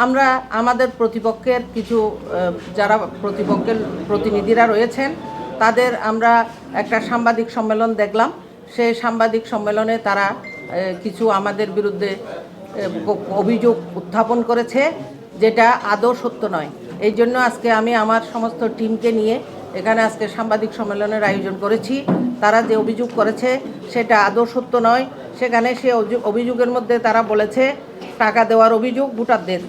আমরা আমাদের প্রতিপক্ষের কিছু যারা প্রতিপক্ষের প্রতিনিধিরা রয়েছেন, তাদের আমরা একটা সাংবাদিক সম্মেলন দেখলাম। সেই সাংবাদিক সম্মেলনে তারা কিছু আমাদের বিরুদ্ধে অভিযোগ উত্থাপন করেছে, যেটা আদৌ সত্য নয়। এই জন্য আজকে আমি আমার সমস্ত টিমকে নিয়ে এখানে আজকে সাংবাদিক সম্মেলনের আয়োজন করেছি। তারা যে অভিযোগ করেছে, সেটা আদৌ সত্য নয়। সেখানে সে অভিযোগ- অভিযোগের মধ্যে তারা বলেছে, টাকা দেওয়ার অভিযোগ ভোটারদের।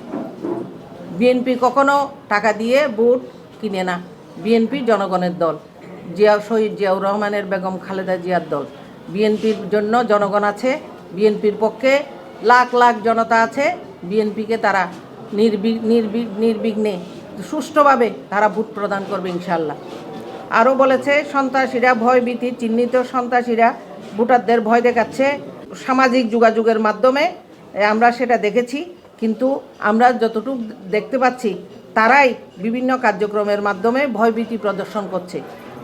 বিএনপি কখনো টাকা দিয়ে ভোট কিনে না। বিএনপি জনগণের দল। জিয়া শহীদ জিয়াউর রহমানের বেগম খালেদা জিয়ার দল। বিএনপির জন্য জনগণ আছে, বিএনপির পক্ষে লাখ লাখ জনতা আছে, বিএনপিকে তারা নির্বি নির্বি, নির্বিঘ্নে সুষ্ঠুভাবে তারা ভোট প্রদান করবে ইনশাল্লাহ আরও বলেছে, সন্ত্রাসীরা ভয়ভীতি চিহ্নিত সন্ত্রাসীরা ভোটারদের ভয় দেখাচ্ছে। সামাজিক যোগাযোগের মাধ্যমে আমরা সেটা দেখেছি। কিন্তু আমরা যতটুকু দেখতে পাচ্ছি তারাই বিভিন্ন কার্যক্রমের মাধ্যমে ভয়ভীতি প্রদর্শন করছে।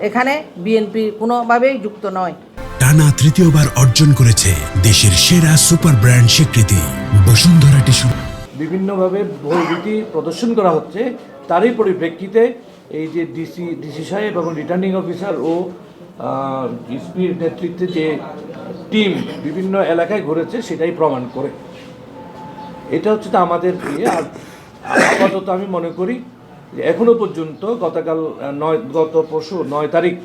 এখানে বিএনপি কোনোভাবেই যুক্ত নয়। টানা তৃতীয়বার অর্জন করেছে দেশের সেরা সুপার ব্র্যান্ড স্বীকৃতি বসুন্ধরা টিস্যু। বিভিন্নভাবে ভয়ভীতি প্রদর্শন করা হচ্ছে। তারই পরিপ্রেক্ষিতে এই যে ডিসি ডিসি সাহেব এবং রিটার্নিং অফিসার ও ইসপির নেতৃত্বে যে টিম বিভিন্ন এলাকায় ঘুরেছে সেটাই প্রমাণ করে। এটা হচ্ছে তো আমাদের ইয়ে আর আপাতত আমি মনে করি এখনও পর্যন্ত গতকাল নয়, গত পরশু, নয় তারিখ,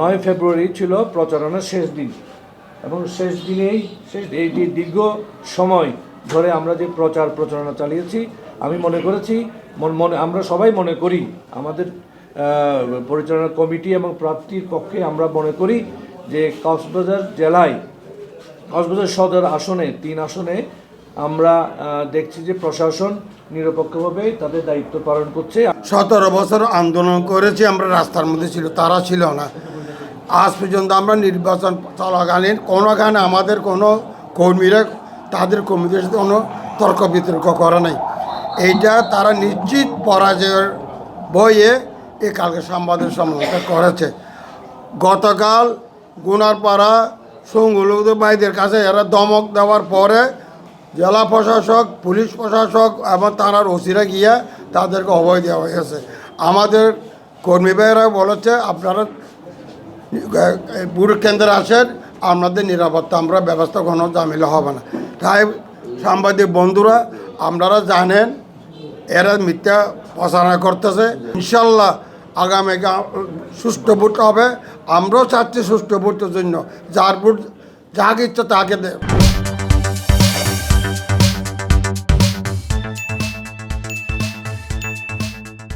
নয় ফেব্রুয়ারি ছিল প্রচারণার শেষ দিন। এবং শেষ দিনেই, শেষ এই দীর্ঘ সময় ধরে আমরা যে প্রচার, প্রচারণা চালিয়েছি, আমি মনে করেছি, মনে আমরা সবাই মনে করি, আমাদের পরিচালনা কমিটি এবং প্রার্থীর পক্ষে আমরা মনে করি যে কক্সবাজার জেলায়, কক্সবাজার সদর আসনে, তিন আসনে আমরা দেখছি যে প্রশাসন নিরপেক্ষভাবে তাদের দায়িত্ব পালন করছে। সতেরো বছর আন্দোলন করেছি, আমরা রাস্তার মধ্যে ছিল, তারা ছিল না। আজ পর্যন্ত আমরা নির্বাচন চলাকালীন কোনোখানে আমাদের কোনো কর্মীরা, তাদের কর্মীদের সাথে কোনো তর্ক বিতর্ক করে নাই। এইটা তারা নিশ্চিত পরাজয়ের বইয়ে এই কালকে সংবাদের সম্মেলনটা করেছে। গতকাল গুনারপাড়া, সঙ্গুলুদ ভাইদের কাছে এরা দমক দেওয়ার পরে জেলা প্রশাসক, পুলিশ প্রশাসক এবং থানার ওসিরা গিয়ে তাদেরকে অভয় দেওয়া হয়েছে। আমাদের কর্মী ভাইয়েরা বলেছে, আপনারা বুড়ো কেন্দ্রে আসেন আপনাদের নিরাপত্তা, আমরা ব্যবস্থা কোনো ঝামেলা হবে না। তাই সাংবাদিক বন্ধুরা, আপনারা জানেন, এরা মিথ্যা প্রচারণা করতেছে। ইনশাল্লাহ আগামী সুষ্ঠু ভোট হবে। আমরাও চাচ্ছি সুষ্ঠু ভোটের জন্য। যার ভোট যাকে ইচ্ছা তাকে দেয়